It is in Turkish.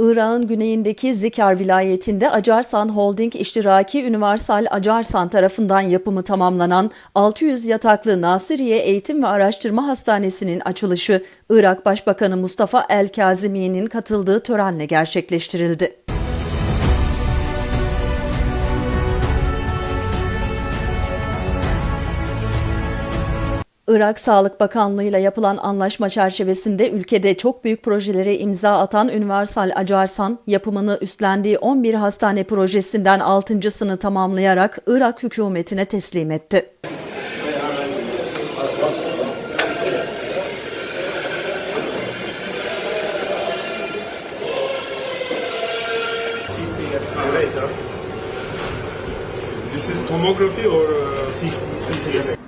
Irak'ın güneyindeki Zikar vilayetinde Acarsan Holding İştiraki Üniversal Acarsan tarafından yapımı tamamlanan 600 yataklı Nasiriye Eğitim ve Araştırma Hastanesi'nin açılışı Irak Başbakanı Mustafa El Kazimi'nin katıldığı törenle gerçekleştirildi. Irak Sağlık Bakanlığı ile yapılan anlaşma çerçevesinde ülkede çok büyük projelere imza atan Üniversal Acarsan, yapımını üstlendiği 11 hastane projesinden 6.sını tamamlayarak Irak hükümetine teslim etti. This is tomography or uh, CT?